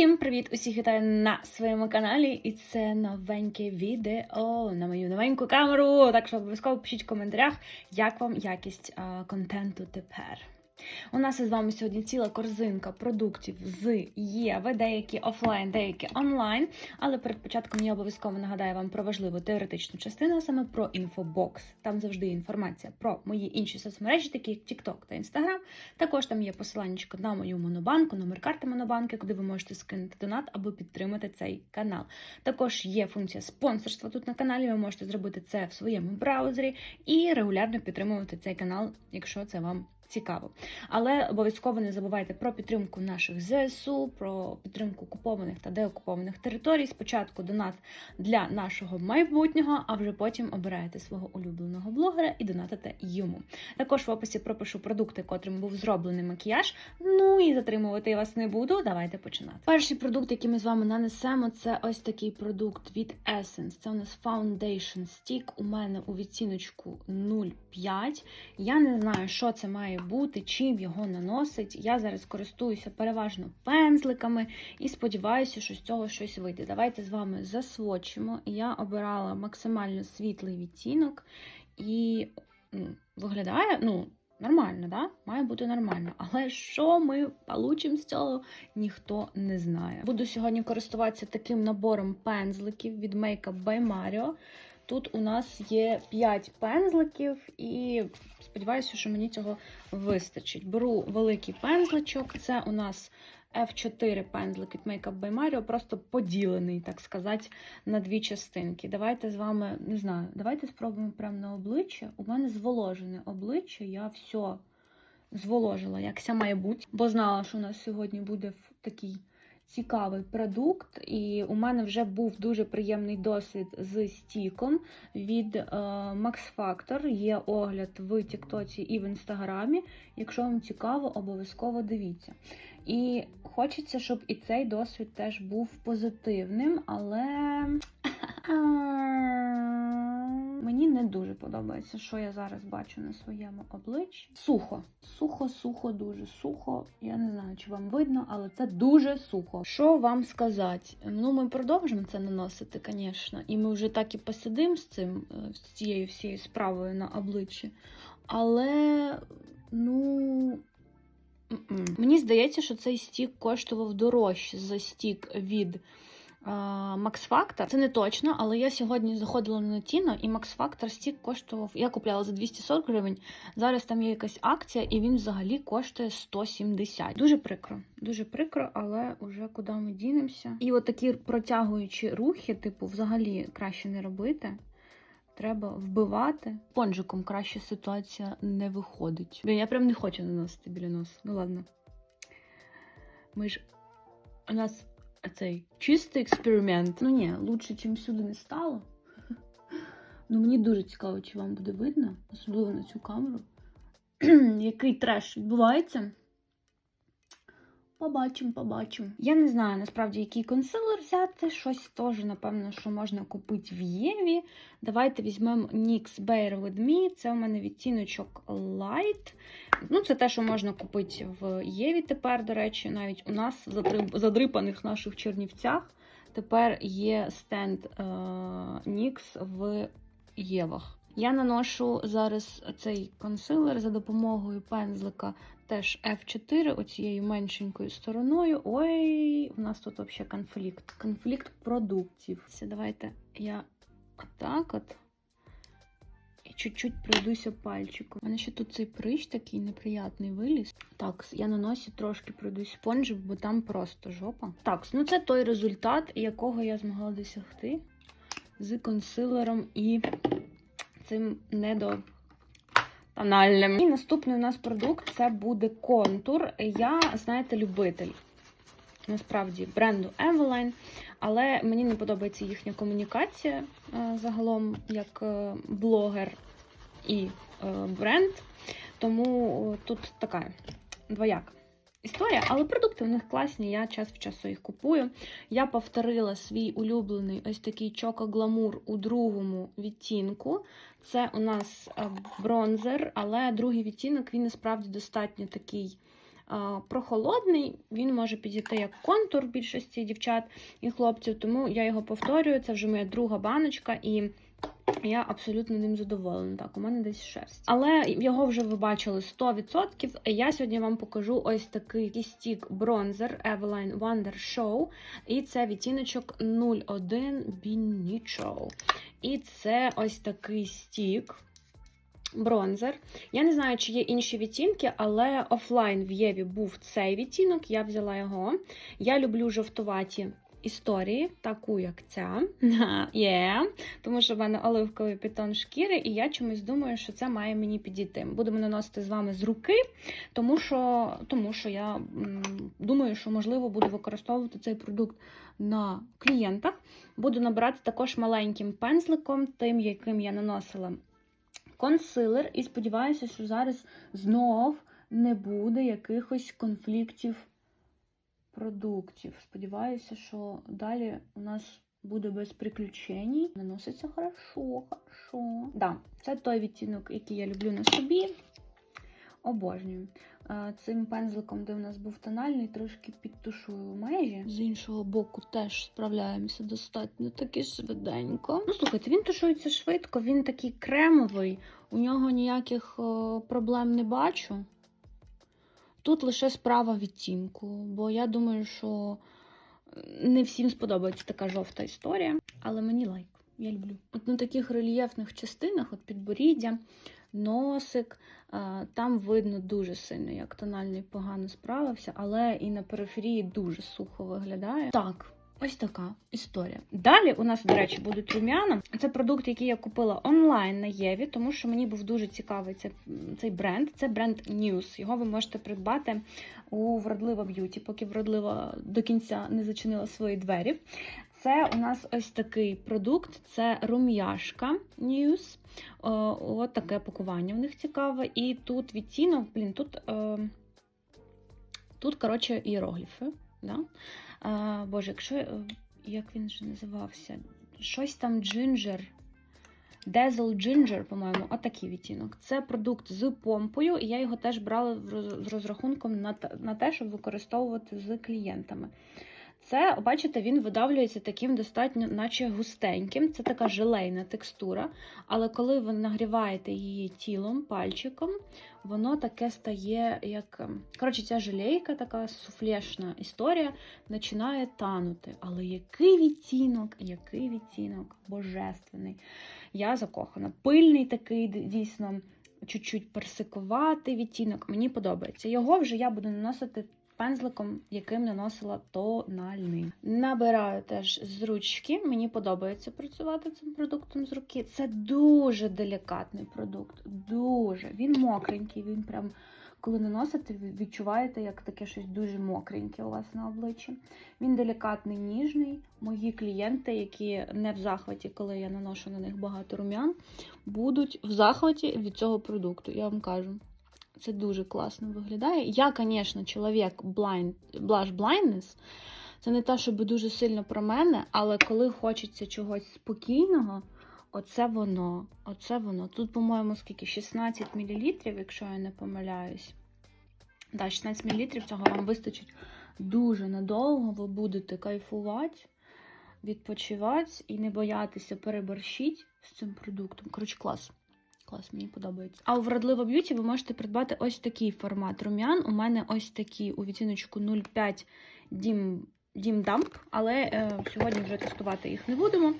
Усім привіт! Усіх вітаю на своєму каналі, і це новеньке відео на мою новеньку камеру. Так що обов'язково пишіть в коментарях, як вам якість а, контенту тепер. У нас із вами сьогодні ціла корзинка продуктів з Єви, деякі офлайн, деякі онлайн. Але перед початком я обов'язково нагадаю вам про важливу теоретичну частину, а саме про інфобокс. Там завжди є інформація про мої інші соцмережі, такі як TikTok та Instagram. Також там є посилання на мою монобанку, номер карти монобанки, куди ви можете скинути донат або підтримати цей канал. Також є функція спонсорства тут на каналі. Ви можете зробити це в своєму браузері і регулярно підтримувати цей канал, якщо це вам цікаво. Але обов'язково не забувайте про підтримку наших ЗСУ, про підтримку окупованих та деокупованих територій. Спочатку донат для нашого майбутнього, а вже потім обираєте свого улюбленого блогера і донатите йому. Також в описі пропишу продукти, котрим був зроблений макіяж. Ну і затримувати вас не буду. Давайте починати. Перший продукт, який ми з вами нанесемо, це ось такий продукт від Essence. Це у нас Foundation Stick. У мене у відціночку 0,5. Я не знаю, що це має бути, чим його наносить. Я зараз користуюся переважно пензликами і сподіваюся, що з цього щось вийде. Давайте з вами засвочимо. Я обирала максимально світлий відтінок і виглядає, ну. Нормально, да? Має бути нормально. Але що ми получимо з цього, ніхто не знає. Буду сьогодні користуватися таким набором пензликів від Makeup by Mario. Тут у нас є 5 пензликів, і сподіваюся, що мені цього вистачить. Беру великий пензличок. Це у нас F4 пензлик від Makeup by Mario, просто поділений, так сказати, на дві частинки. Давайте з вами, не знаю, давайте спробуємо прямо на обличчя. У мене зволожене обличчя, я все зволожила, як ся має бути, бо знала, що у нас сьогодні буде такий цікавий продукт, і у мене вже був дуже приємний досвід з стіком від е, Max Factor. Є огляд в Тіктоці і в Інстаграмі. Якщо вам цікаво, обов'язково дивіться. І хочеться, щоб і цей досвід теж був позитивним, але мені не дуже подобається, що я зараз бачу на своєму обличчі. Сухо, сухо, сухо, дуже сухо. Я не знаю, чи вам видно, але це дуже сухо. Що вам сказати? Ну, ми продовжимо це наносити, звісно. І ми вже так і посидимо з цим, е, з цією всією справою на обличчі. Але, ну. Мені здається, що цей стік коштував дорожче за стік від Max Factor. Це не точно, але я сьогодні заходила на Tino, і Max Factor стік коштував. Я купляла за 240 гривень. Зараз там є якась акція, і він взагалі коштує 170. Дуже прикро. Дуже прикро, але вже куди ми дінемося. І от такі протягуючі рухи, типу, взагалі краще не робити. Треба вбивати. Понжиком краще ситуація не виходить. Блін, я прям не хочу наносити біля носу. Ну ладно. Ми ж. У нас цей чистий експеримент. Ну ні, лучше, чим сюди не стало. Ну мені дуже цікаво, чи вам буде видно, особливо на цю камеру. Який треш відбувається. Побачимо, побачимо. Я не знаю насправді, який консилер взяти. Щось теж, напевно, що можна купити в Єві. Давайте візьмемо NYX Bear With Me. Це у мене відтіночок Light. Ну, Це те, що можна купити в Єві тепер, до речі, навіть у нас в задрипаних наших чернівцях. Тепер є стенд е, NYX в Євах. Я наношу зараз цей консилер за допомогою пензлика теж F4, оцією меншенькою стороною. Ой, у нас тут взагалі конфлікт. Конфлікт продуктів. Це давайте я отак от. І чуть-чуть пройдуся пальчиком. У мене ще тут цей прищ такий неприятний виліз. Так, я на носі трошки пройдусь спонжем, бо там просто жопа. Так, ну це той результат, якого я змогла досягти з консилером і цим недотональним. І наступний у нас продукт це буде контур. Я, знаєте, любитель. Насправді бренду Eveline, але мені не подобається їхня комунікація е, загалом як е, блогер і е, бренд. Тому тут така двояка історія, але продукти у них класні, я час в часу їх купую. Я повторила свій улюблений ось такий Glamour у другому відтінку. Це у нас е, бронзер, але другий відтінок він насправді достатньо такий прохолодний, він може підійти як контур більшості дівчат і хлопців, тому я його повторюю. Це вже моя друга баночка, і я абсолютно ним задоволена. Так, у мене десь шерсть. Але його вже ви бачили 100%. Я сьогодні вам покажу ось такий стік бронзер Eveline Wonder Show. І це відтіночок 01 Binicho. І це ось такий стік. Бронзер. Я не знаю, чи є інші відтінки, але офлайн в Єві був цей відтінок, я взяла його. Я люблю жовтуваті історії, таку як ця. Є, тому що в мене оливковий підтон шкіри, і я чомусь думаю, що це має мені підійти. Будемо наносити з вами з руки, тому що, тому що я м, думаю, що можливо буду використовувати цей продукт на клієнтах. Буду набирати також маленьким пензликом, тим, яким я наносила консилер, і сподіваюся, що зараз знов не буде якихось конфліктів продуктів. Сподіваюся, що далі у нас буде без приключень. Наноситься хорошо, хорошо. Да, це той відтінок, який я люблю на собі. Обожнюю. Е, Цим пензликом, де в нас був тональний, трошки підтушую межі. З іншого боку, теж справляємося достатньо таки швиденько. Ну, слухайте, він тушується швидко, він такий кремовий, у нього ніяких проблем не бачу. Тут лише справа відтінку, бо я думаю, що не всім сподобається така жовта історія, але мені лайк. Я люблю. От на таких рельєфних частинах, от підборіддя, носик, там видно дуже сильно, як тональний погано справився, але і на периферії дуже сухо виглядає. Так. Ось така історія. Далі у нас, до речі, будуть рум'яна. Це продукт, який я купила онлайн на Єві, тому що мені був дуже цікавий цей, бренд. Це бренд News. Його ви можете придбати у Вродлива Б'юті, поки вродлива до кінця не зачинила свої двері. Це у нас ось такий продукт, це рум'яшка News. О, от таке пакування в них цікаве. І тут відтінок, блін, тут, е, тут коротше, іерогліфи. Да? А, Боже, якщо. е, Як він же називався? Щось там джинджер. Дезл Джинджер, по-моєму, отакий відтінок. Це продукт з помпою, і я його теж брала з розрахунком на те, щоб використовувати з клієнтами. Це, бачите, він видавлюється таким достатньо, наче густеньким. Це така желейна текстура. Але коли ви нагріваєте її тілом, пальчиком, воно таке стає, як. ем, Коротше, ця желейка, така суфлешна історія, починає танути. Але який відтінок, який відтінок божественний. Я закохана. Пильний такий, дійсно, чуть-чуть персикуватий відтінок. Мені подобається. Його вже я буду наносити пензликом, яким наносила тональний. Набираю теж з ручки. Мені подобається працювати цим продуктом з руки. Це дуже делікатний продукт. Дуже. Він мокренький, він прям. Коли наносите, відчуваєте, як таке щось дуже мокреньке у вас на обличчі. Він делікатний, ніжний. Мої клієнти, які не в захваті, коли я наношу на них багато рум'ян, будуть в захваті від цього продукту. Я вам кажу. Це дуже класно виглядає. Я, звісно, чоловік blind, blush blindness. Це не те, щоб дуже сильно про мене, але коли хочеться чогось спокійного, оце воно. Оце воно. Тут, по-моєму, скільки? 16 мл, якщо я не помиляюсь. Да, 16 мл цього вам вистачить дуже надовго. Ви будете кайфувати, відпочивати і не боятися переборщити з цим продуктом. Коротше, клас. Клас, мені подобається. А у вродлива б'юті ви можете придбати ось такий формат рум'ян. У мене ось такий у відтіночку 05 Дім, Дім Дамп, але е, сьогодні вже тестувати їх не будемо.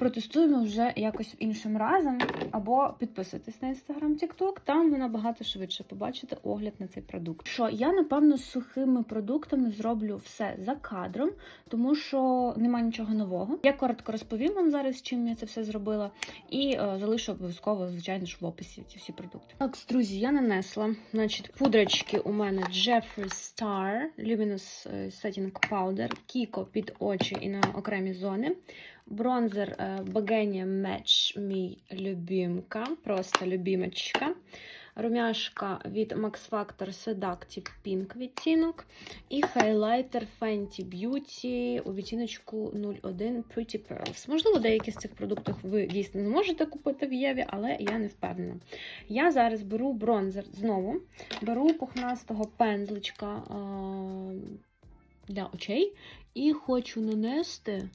Протестуємо вже якось іншим разом. Або підписуйтесь на інстаграм TikTok, там ви набагато швидше побачите огляд на цей продукт. Що я, напевно, з сухими продуктами зроблю все за кадром, тому що немає нічого нового. Я коротко розповім вам зараз, чим я це все зробила, і е, залишу обов'язково, звичайно ж, в описі ці всі продукти. Так, друзі, я нанесла. Значить, пудрочки у мене Jeffree Star, Luminous е, Setting Powder, Kiko під очі і на окремі зони. Бронзер е, Bogenia Match мій любімка, просто любімочка. румяшка від Max Factor Seductive Pink відтінок і хайлайтер Fenty Beauty у відтіночку 01 Pretty Pearls. Можливо, деякі з цих продуктів ви дійсно зможете купити в Єві, але я не впевнена. Я зараз беру бронзер знову, беру пухнастого пензличка а, для очей і хочу нанести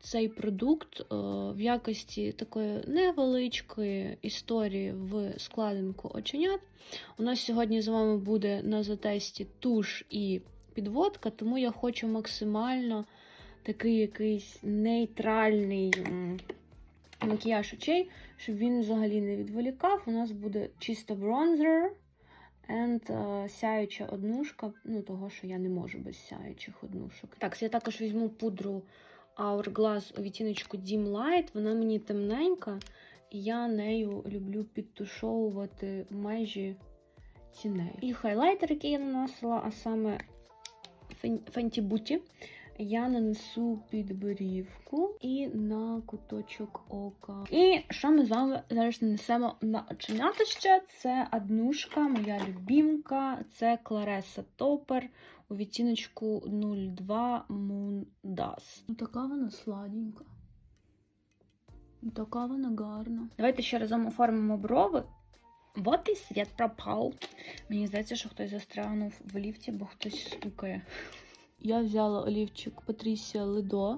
цей продукт е, в якості такої невеличкої історії в складинку оченят. У нас сьогодні з вами буде на затесті туш і підводка, тому я хочу максимально такий якийсь нейтральний макіяж очей, щоб він взагалі не відволікав. У нас буде чисто бронзер and е, сяюча однушка, ну того, що я не можу без сяючих однушок. Так, я також візьму пудру Hourglass у відтіночку Dim Light. Вона мені темненька, і я нею люблю підтушовувати межі тіней. І хайлайтер, який я наносила, а саме Fenty Beauty, я нанесу під брівку і на куточок ока. І що ми з вами зараз нанесемо на оченятище? Це однушка, моя любімка, це Claressa Topper у відтіночку 02 Moon Dust. Ну така вона сладенька. Ну, Така вона гарна. Давайте ще разом оформимо брови. От і світ пропав. Мені здається, що хтось застрягнув в ліфті, бо хтось стукає. Я взяла олівчик Patricia Lido,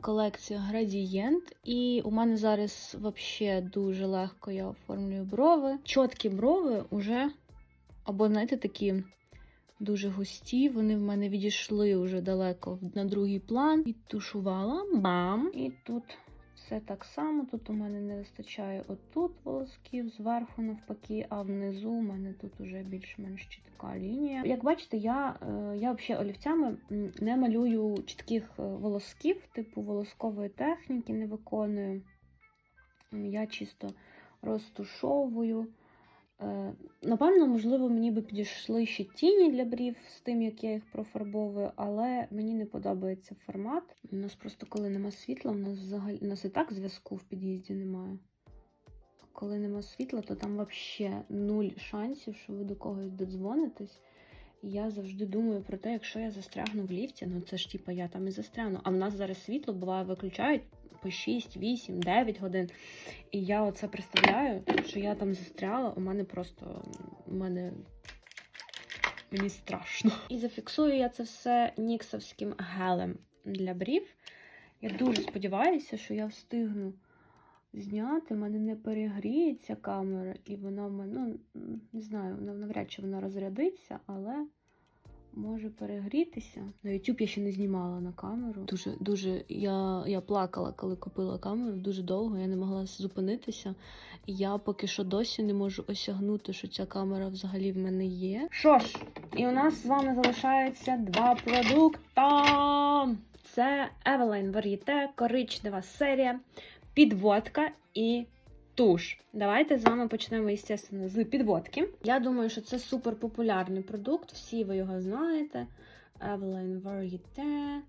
колекція Gradient. І у мене зараз взагалі дуже легко я оформлюю брови. Чіткі брови вже, або, знаєте, такі дуже густі. Вони в мене відійшли вже далеко на другий план. Підтушувала, бам! І тут все так само. Тут у мене не вистачає отут волосків, зверху навпаки, а внизу у мене тут уже більш-менш чітка лінія. Як бачите, я, е, я взагалі олівцями не малюю чітких е, волосків, типу волоскової техніки не виконую. Я чисто розтушовую. Е, Напевно, можливо, мені би підійшли ще тіні для брів з тим, як я їх профарбовую, але мені не подобається формат. У нас просто коли нема світла, у нас взагалі у нас і так зв'язку в під'їзді немає. Коли нема світла, то там взагалі нуль шансів, що ви до когось додзвонитесь. І я завжди думаю про те, якщо я застрягну в ліфті, ну це ж типа я там і застрягну. А в нас зараз світло буває виключають по 6, 8, 9 годин. І я оце представляю, що я там застряла, у мене просто у мене мені страшно. І зафіксую я це все ніксовським гелем для брів. Я дуже сподіваюся, що я встигну зняти. У мене не перегріється камера, і вона в мене, ну, не знаю, навряд чи вона розрядиться, але може перегрітися. На YouTube я ще не знімала на камеру. Дуже, дуже я, я плакала, коли купила камеру дуже довго, я не могла зупинитися. Я поки що досі не можу осягнути, що ця камера взагалі в мене є. Що ж, і у нас з вами залишаються два продукти. Це Eveline Varieté, коричнева серія, підводка і туш. Давайте з вами почнемо, звісно, з підводки. Я думаю, що це супер популярний продукт, всі ви його знаєте. Eveline Varieté.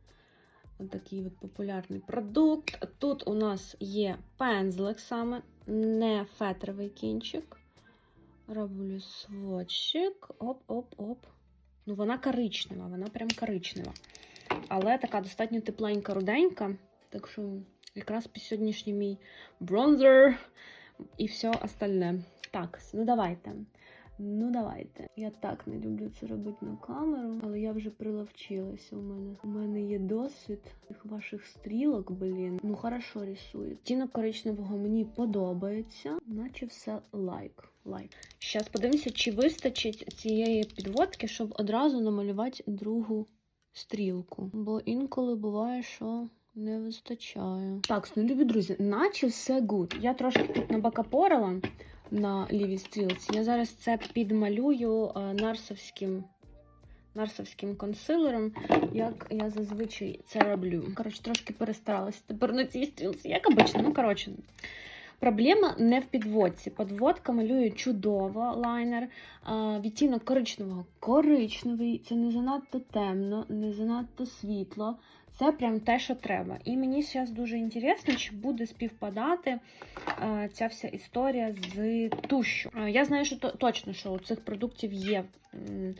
Ось такий от популярний продукт. Тут у нас є пензлик саме, не фетровий кінчик. Роблю сводчик. Оп-оп-оп. Ну, вона коричнева, вона прям коричнева. Але така достатньо тепленька, руденька. Так що якраз під сьогоднішній мій бронзер і все остальне. Так, ну давайте. Ну давайте. Я так не люблю це робити на камеру, але я вже приловчилася. У мене у мене є досвід тих ваших стрілок, блін. Ну хорошо рисує. Тінок коричневого мені подобається, наче все лайк. Лайк. Зараз подивимося, чи вистачить цієї підводки, щоб одразу намалювати другу стрілку. Бо інколи буває, що не вистачає. Так, ну любі друзі, наче все гуд. Я трошки тут набакапорила на лівій стрілці. Я зараз це підмалюю е, нарсовським. Нарсовським консилером, як я зазвичай це роблю. Коротше, трошки перестаралася тепер на цій стрілці, як обично. Ну, коротше, Проблема не в підводці. Подводка малює чудово лайнер. А, відтінок коричневого коричневий. Це не занадто темно, не занадто світло. Це прям те, що треба. І мені зараз дуже інтересно, чи буде співпадати а, ця вся історія з тушю. А, я знаю, що то, точно, що у цих продуктів є е,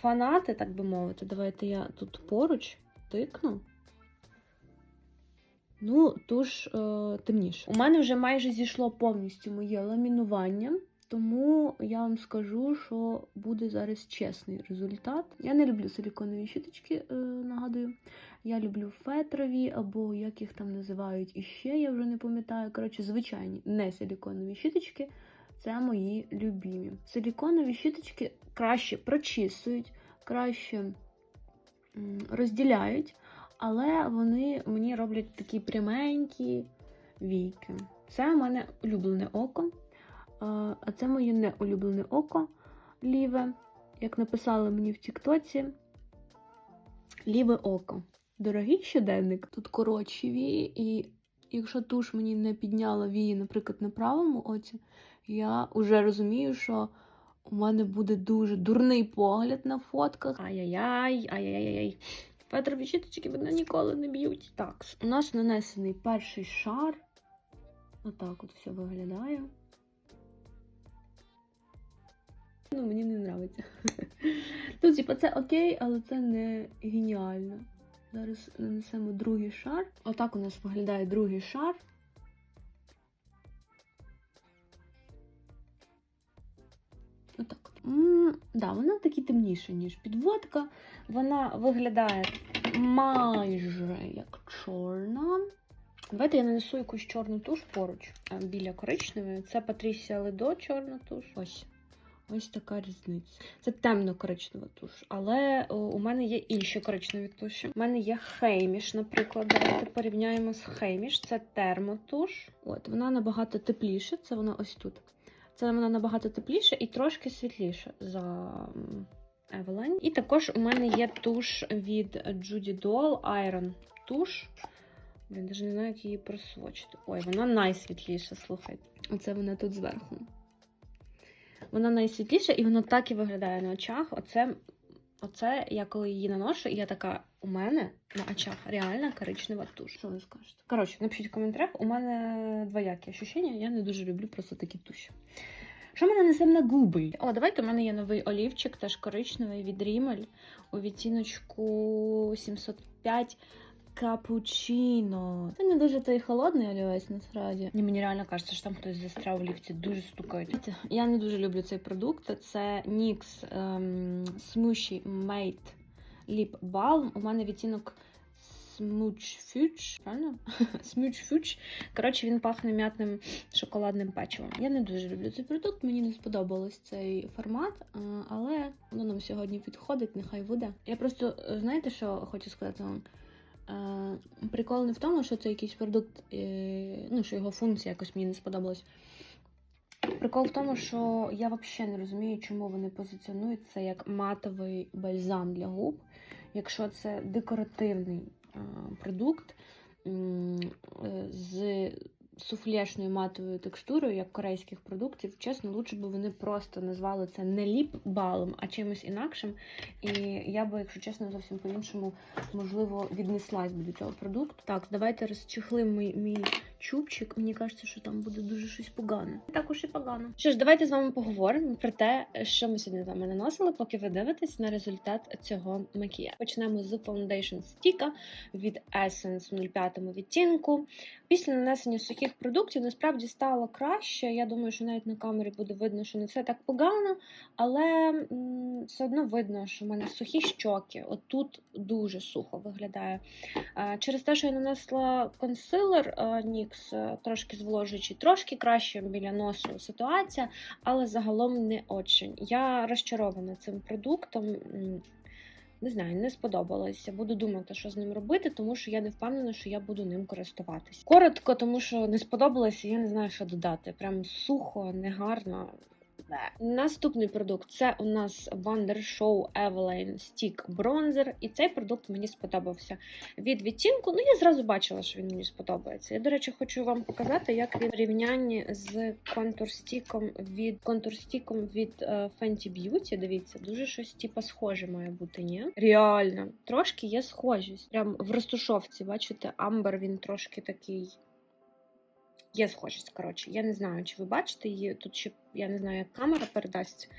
фанати, так би мовити. Давайте я тут поруч тикну. Ну, туш е, темніше. У мене вже майже зійшло повністю моє ламінування, тому я вам скажу, що буде зараз чесний результат. Я не люблю силіконові щіточки, е, нагадую. Я люблю фетрові, або як їх там називають іще, я вже не пам'ятаю. Коротше, звичайні не силіконові щіточки. Це мої любімі. Силіконові щіточки краще прочісують, краще розділяють, але вони мені роблять такі пряменькі війки. Це у мене улюблене око. А це моє неулюблене око ліве. Як написали мені в Тіктоці, ліве око. Дорогий щоденник, тут коротші вії, і якщо туш мені не підняла вії, наприклад, на правому оці, я вже розумію, що у мене буде дуже дурний погляд на фотках. Ай-яй-яй, ай-яй-яй. Фетрові щіточки мене ніколи не б'ють. Так, у нас нанесений перший шар. Отак от все виглядає. Ну, мені не подобається. Тут, типа, це окей, але це не геніально. Зараз нанесемо другий шар. Отак у нас виглядає другий шар. Отак от. М, да, вона таки темніша, ніж підводка. Вона виглядає майже як чорна. Давайте я нанесу якусь чорну туш поруч біля коричневої. Це Патрісія Ледо чорна туш. Ось. Ось така різниця. Це темно-коричнева туш. Але о, у мене є інші коричневі туші. У мене є хейміш, наприклад. Давайте порівняємо з хейміш. Це термотуш. От, вона набагато тепліша. Це вона ось тут. Це вона набагато тепліша і трошки світліша за м, І також у мене є туш від Judy Doll Iron туш. Я навіть не знаю, як її просвочити. Ой, вона найсвітліша, слухайте. Оце вона тут зверху. Вона найсвітліша, і вона так і виглядає на очах. Оце, оце я коли її наношу, і я така, у мене на очах реальна коричнева туш. Що ви скажете? Коротше, напишіть в коментарях, у мене двоякі ощущення, я не дуже люблю просто такі туші. Що ми нанесемо на губи? О, давайте у мене є новий олівчик, теж коричневий від Rimmel у відтіночку 705 Капучино. Це не дуже той холодний олівець, насправді. Ні, мені реально кажеться, що там хтось застряв в ліфті, дуже стукають. Я не дуже люблю цей продукт. Це NYX ем, Smooshy Mate Lip Balm. У мене відтінок Smooch Fuge, правильно? Fuge. Коротше, він пахне м'ятним шоколадним печивом. Я не дуже люблю цей продукт, мені не сподобалось цей формат, але воно нам сьогодні підходить, нехай буде. Я просто, е, знаєте, що хочу сказати вам? Прикол не в тому, що це якийсь продукт, е, ну, що його функція якось мені не сподобалась. Прикол в тому, що я взагалі не розумію, чому вони позиціонують це як матовий бальзам для губ, якщо це декоративний продукт е, з суфлешною матовою текстурою, як корейських продуктів. Чесно, лучше б вони просто назвали це не ліп-балом, а чимось інакшим. І я би, якщо чесно, зовсім по-іншому, можливо, віднеслась би до цього продукту. Так, давайте розчехлимо мій, мій чубчик. Мені кажеться, що там буде дуже щось погане. Не Так уж і погано. Що ж, давайте з вами поговоримо про те, що ми сьогодні з вами наносили, поки ви дивитесь на результат цього макіяжу. Почнемо з Foundation Stick від Essence в 05 відтінку. Після нанесення сухих продуктів насправді стало краще. Я думаю, що навіть на камері буде видно, що не все так погано, але все одно видно, що в мене сухі щоки. Отут дуже сухо виглядає. Через те, що я нанесла консилер а, NYX, е, трошки зволожуючи, трошки краще біля носу ситуація, але загалом не очень. Я розчарована цим продуктом. Не знаю, не сподобалося. Буду думати, що з ним робити, тому що я не впевнена, що я буду ним користуватись. Коротко, тому що не сподобалося, я не знаю, що додати. Прям сухо, негарно. Наступний продукт це у нас Wonder Show Eveline Stick Bronzer. І цей продукт мені сподобався від відтінку. Ну, я зразу бачила, що він мені сподобається. Я, до речі, хочу вам показати, як він в порівнянні з контурстіком від контурстіком від е, Fenty Beauty. Дивіться, дуже щось типу, схоже має бути, ні? Реально, трошки є схожість. Прям в розтушовці, бачите, амбер він трошки такий. Є схожість, коротше. Я не знаю, чи ви бачите її. Тут ще я не знаю, як камера передасть.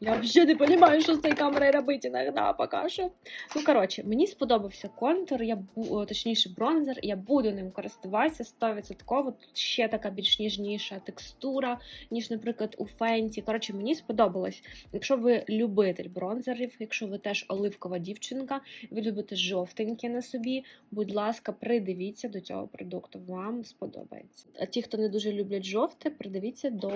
Я взагалі не розумію, що з цією камерою робити іноді поки що. Ну, коротше, мені сподобався контур, я точніше бронзер, я буду ним користуватися 100%. Тут ще така більш ніжніша текстура, ніж, наприклад, у Фенті. Коротше, мені сподобалось. Якщо ви любитель бронзерів, якщо ви теж оливкова дівчинка, ви любите жовтеньке на собі, будь ласка, придивіться до цього продукту. Вам сподобається. Хто не дуже люблять жовте, придивіться до е,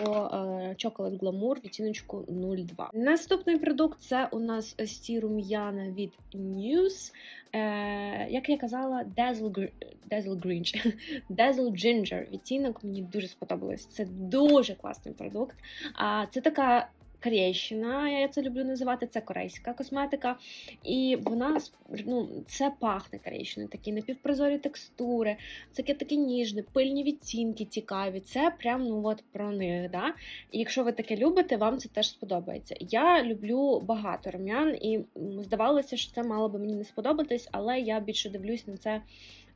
Chocolate Glamour відтіночку 02. Наступний продукт це у нас сті рум'яна від News. Е, як я казала, Dazzle, Dazzle Grinch. Dazzle Ginger. Відтінок мені дуже сподобалось. Це дуже класний продукт. А це така. Корейщина, я це люблю називати, це корейська косметика. І вона ну, це пахне корейщиною, такі напівпрозорі текстури, це такі ніжне, пильні відтінки цікаві. Це прям ну от про них. Да? І якщо ви таке любите, вам це теж сподобається. Я люблю багато рум'ян, і здавалося, що це мало би мені не сподобатись, але я більше дивлюсь на це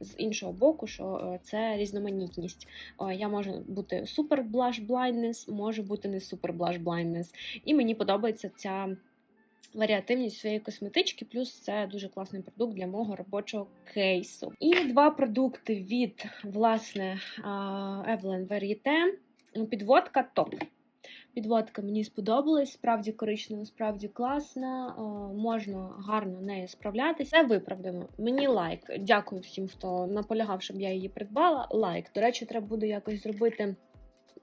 з іншого боку, що е, це різноманітність. Я можу бути супер блаш блайнднес, може бути не супер блаш блайнднес. І мені подобається ця. Варіативність своєї косметички, плюс це дуже класний продукт для мого робочого кейсу. І два продукти від власне Evelyn Varieté. Підводка топ. Підводка мені сподобалась, справді коричнева, справді класна, е, можна гарно нею справлятися. Це виправдано. Мені лайк. Дякую всім, хто наполягав, щоб я її придбала. Лайк. До речі, треба буде якось зробити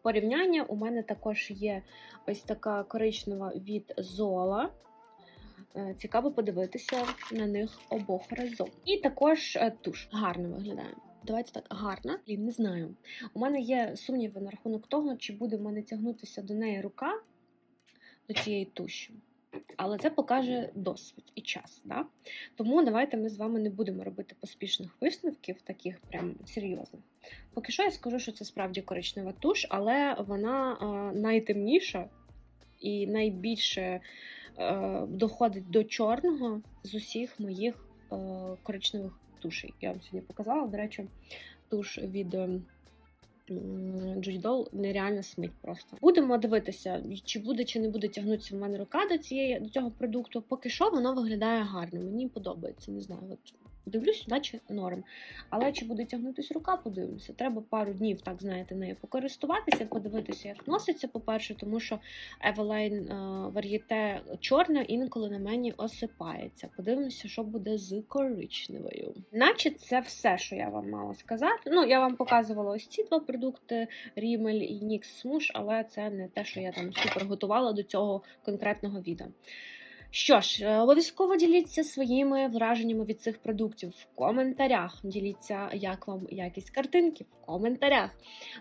порівняння. У мене також є ось така коричнева від Зола. Е, Цікаво подивитися на них обох разом. І також е, туш гарно виглядає. Давайте так, гарна. Блін, не знаю. У мене є сумніви на рахунок того, чи буде в мене тягнутися до неї рука до цієї туші. Але це покаже досвід і час. Да? Тому давайте ми з вами не будемо робити поспішних висновків, таких прям серйозних. Поки що я скажу, що це справді коричнева туш, але вона е, найтемніша і найбільше е, доходить до чорного з усіх моїх е, коричневих тушей. Я вам сьогодні показала, до речі, туш від. Джудідол Джудол нереально смить просто. Будемо дивитися, чи буде чи не буде тягнутися в мене рука до цієї до цього продукту. Поки що воно виглядає гарно. Мені подобається. Не знаю, от дивлюсь, наче норм. Але чи буде тягнутися рука, подивимося. Треба пару днів, так знаєте, нею покористуватися, подивитися, як носиться. По-перше, тому що Eveline Varieté чорна інколи на мені осипається. Подивимося, що буде з коричневою. Наче це все, що я вам мала сказати. Ну, я вам показувала ось ці два продукти Rimmel і NYX Smoosh, але це не те, що я там супер готувала до цього конкретного відео. Що ж, е, обов'язково діліться своїми враженнями від цих продуктів в коментарях. Діліться, як вам якість картинки в коментарях.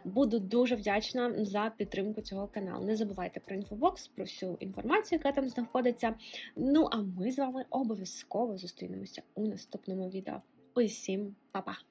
Буду дуже вдячна за підтримку цього каналу. Не забувайте про інфобокс, про всю інформацію, яка там знаходиться. Ну а ми з вами обов'язково зустрінемося у наступному відео. Усім па-па!